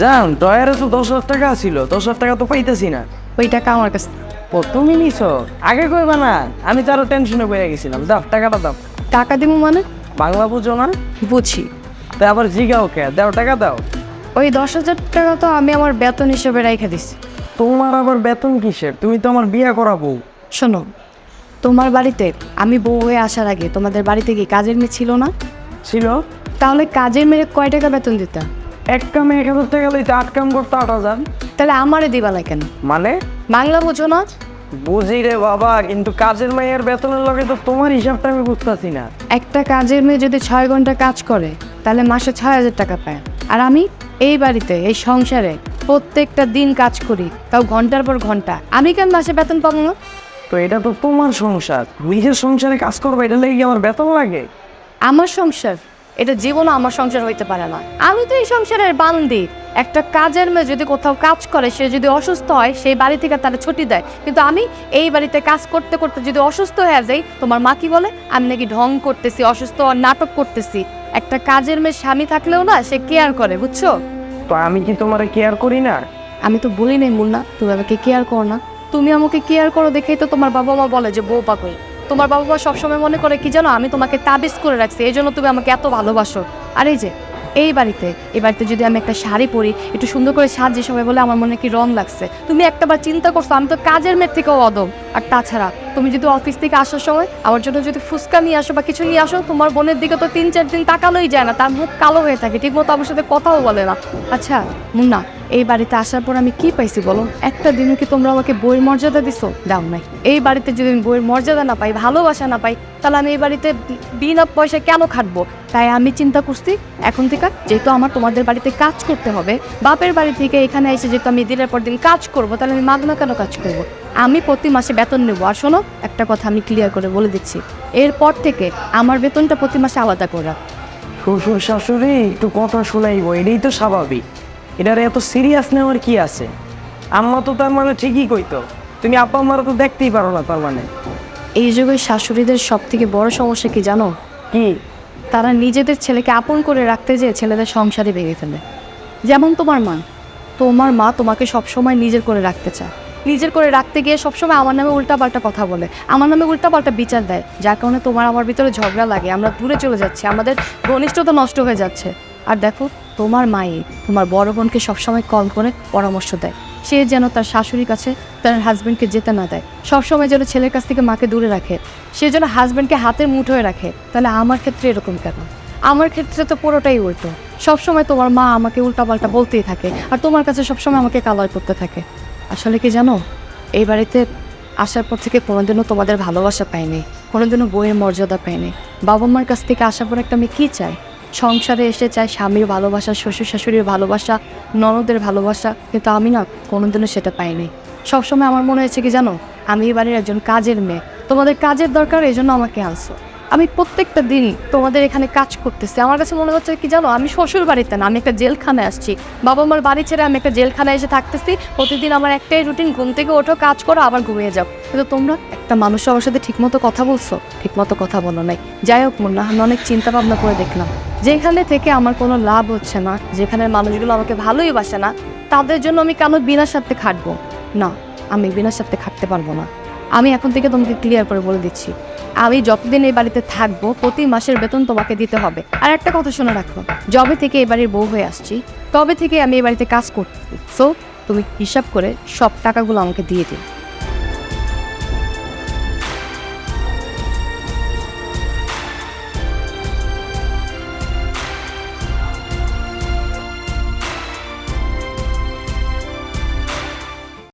জান ডয়ারে তো দশ হাজার টাকা ছিল দশ হাজার টাকা তো পাইতেছি না। ওই টাকা আমার কাছে ও তুমি নিছো? আগে কইবা না আমি তো আরও টেনশনে পড়ে গেছিলাম। দাও টাকাটা দাও। টাকা দিব মানে? বাংলা বুঝো না? বুঝি। তা আবার জিগাও কে? দাও টাকা দাও। ওই দশ হাজার টাকা তো আমি আমার বেতন হিসেবে রেখে দিছি। তোমার আবার বেতন কিসের? তুমি তো আমার বিয়ে করাবো। শোনো তোমার বাড়িতে আমি বউ হয়ে আসার আগে তোমাদের বাড়িতে কি কাজের মেয়ে ছিল না? ছিল? তাহলে কাজের মেয়ে কয় টাকা বেতন দিতা? এক কামে এক হাজার টাকা লইতে আট কাম করতে আট হাজার। তাহলে আমারে দিবা না কেন? মানে? বাংলা বোঝো না? বুঝি রে বাবা কিন্তু কাজের মেয়ের বেতনের লগে তো তোমার হিসাবটা আমি বুঝতেছি না। একটা কাজের মেয়ে যদি ছয় ঘণ্টা কাজ করে তাহলে মাসে ছয় হাজার টাকা পায়। আর আমি এই বাড়িতে এই সংসারে প্রত্যেকটা দিন কাজ করি তাও ঘণ্টার পর ঘণ্টা। আমি কেন মাসে বেতন পাবো না? তো এটা তো তোমার সংসার। নিজের সংসারে কাজ করব এটা লেগে আমার বেতন লাগে? আমার সংসার? এটা জীবনও আমার সংসার হইতে পারে না। আমি তো এই সংসারের বান্দি। একটা কাজের মেয়ে যদি কোথাও কাজ করে সে যদি অসুস্থ হয় সেই বাড়ি থেকে তারা ছুটি দেয়। কিন্তু আমি এই বাড়িতে কাজ করতে করতে যদি অসুস্থ হয়ে যাই তোমার মা কি বলে? আমি নাকি ঢং করতেছি অসুস্থ হওয়ার নাটক করতেছি। একটা কাজের মেয়ে স্বামী থাকলেও না সে কেয়ার করে বুঝছ? তো আমি কি তোমার কেয়ার করি না? আমি তো বলি নাই মুন্না। তুমি আমাকে কেয়ার করো না। তুমি আমাকে কেয়ার করো দেখেই তো তোমার বাবা মা বলে যে বউ পাকই তোমার বাবা মা সবসময় মনে করে কি জানো, আমি তোমাকে তাবিজ করে রাখছি, এই জন্য তুমি আমাকে এত ভালোবাসো। আর এই যে, এই বাড়িতে এই বাড়িতে যদি আমি একটা শাড়ি পরি, একটু সুন্দর করে সাজিয়ে সবাই বলে আমার মনে কি রং লাগছে। তুমি একটাবার চিন্তা করছ, আমি তো কাজের মেয়ের থেকেও অদম। আর তাছাড়া তুমি যদি অফিস থেকে আসার সময় আমার জন্য যদি ফুচকা নিয়ে আসো বা কিছু নিয়ে আসো, তোমার বোনের দিকে তো তিন, চার দিন তাকানোই যায় না, তার মুখ কালো হয়ে থাকে ঠিক মতো আমার সাথে কথাও বলে না। আচ্ছা মুন্না, এই বাড়িতে আসার পর আমি কি পাইছি বলো? একটা দিনও কি তোমরা আমাকে বইয়ের মর্যাদা দিছো? দাও নাই। এই বাড়িতে যদি আমি বইয়ের মর্যাদা না পাই, ভালোবাসা না পাই, তাহলে আমি এই বাড়িতে বিনা পয়সায় কেন খাটবো? তাই আমি চিন্তা করছি, এখন থেকে যেহেতু আমার তোমাদের বাড়িতে কাজ করতে হবে, বাপের বাড়ি থেকে এখানে এসে যেহেতু আমি দিনের পর দিন কাজ করব, তাহলে আমি মাগনা কেন কাজ করব? আমি প্রতি মাসে বেতন নেব। আর শোনো একটা কথা আমি ক্লিয়ার করে বলে দিচ্ছি। এরপর থেকে আমার বেতনটা প্রতি মাসে আলাদা করে। শ্বশুর শাশুড়ি একটু কথা শোনাইবো এটাই তো স্বাভাবিক। এটার এত সিরিয়াস নেওয়ার কি আছে? আম্মা তো তার মানে ঠিকই কইতো। তুমি আপা আমারও তো দেখতেই পারো না তার মানে। এই যুগে শাশুড়িদের সব থেকে বড় সমস্যা কি জানো? কি? তারা নিজেদের ছেলেকে আপন করে রাখতে যেয়ে ছেলেদের সংসারে ভেঙে ফেলে। যেমন তোমার মা। তোমার মা তোমাকে সবসময় নিজের করে রাখতে চায়। নিজের করে রাখতে গিয়ে সবসময় আমার নামে উল্টাপাল্টা কথা বলে। আমার নামে উল্টাপাল্টা বিচার দেয়, যার কারণে তোমার আমার ভিতরে ঝগড়া লাগে। আমরা দূরে চলে যাচ্ছি, আমাদের ঘনিষ্ঠতা নষ্ট হয়ে যাচ্ছে। আর দেখো, তোমার মায়ে তোমার বড় বোনকে সবসময় কল করে পরামর্শ দেয়। সে যেন তার শাশুড়ির কাছে তার হাজব্যান্ডকে যেতে না দেয়। সবসময় যেন ছেলের কাছ থেকে মাকে দূরে রাখে। সে যেন হাজব্যান্ডকে হাতের মুঠোয় রাখে। তাহলে আমার ক্ষেত্রে এরকম কেন? আমার ক্ষেত্রে তো পুরোটাই উল্টো। সবসময় তোমার মা আমাকে উল্টাপাল্টা বলতেই থাকে। আর তোমার কাছে সবসময় আমাকে কালার করতে থাকে। আসলে কি জানো? এই বাড়িতে আসার পর থেকে কোনোদিনও তোমাদের ভালোবাসা পাইনি, কোনোদিনও বইয়ের মর্যাদা পাইনি। বাবা মার কাছ থেকে আসার পর একটা আমি কী চাই সংসারে এসে চাই স্বামীর ভালোবাসা শ্বশুর শাশুড়ির ভালোবাসা, ননদের ভালোবাসা, কিন্তু আমি না কোনোদিনও সেটা পাইনি। সবসময় আমার মনে হয়েছে কি জানো? আমি এই বাড়ির একজন কাজের মেয়ে। তোমাদের কাজের দরকার, এই জন্য আমাকে আনছো। আমি প্রত্যেকটা দিন তোমাদের এখানে কাজ করতেছি। আমার কাছে মনে হচ্ছে কি জানো, আমি শ্বশুর বাড়িতে না, আমি একটা জেলখানায় আসছি। বাবা মার বাড়ি ছেড়ে আমি একটা জেলখানায় এসে থাকতেছি। প্রতিদিন আমার একটাই রুটিন ঘুম থেকে ওঠো, কাজ করো, আবার ঘুমিয়ে যাও। কিন্তু তোমরা একটা মানুষ আমার সাথে ঠিকমতো কথা বলছো, ঠিকমতো কথা বলো নাই। যাই হোক মুন্না, আমি অনেক চিন্তা ভাবনা করে দেখলাম। যেখানে থেকে আমার কোনো লাভ হচ্ছে না, যেখানের মানুষগুলো আমাকে ভালোই বাসে না, তাদের জন্য আমি কেন বিনা স্বার্থে খাটবো? না, আমি বিনা স্বার্থে খাটতে পারব না। আমি এখন থেকে তোমাকে ক্লিয়ার করে বলে দিচ্ছি। আমি যতদিন এই বাড়িতে থাকব, প্রতি মাসের বেতন তোমাকে দিতে হবে। আর একটা কথা শোনা রাখো, যবে থেকে এই বাড়ির বউ হয়ে আসছি, তবে থেকে আমি এই বাড়িতে কাজ করছি। সো তুমি হিসাব করে সব টাকাগুলো আমাকে দিয়ে দিও।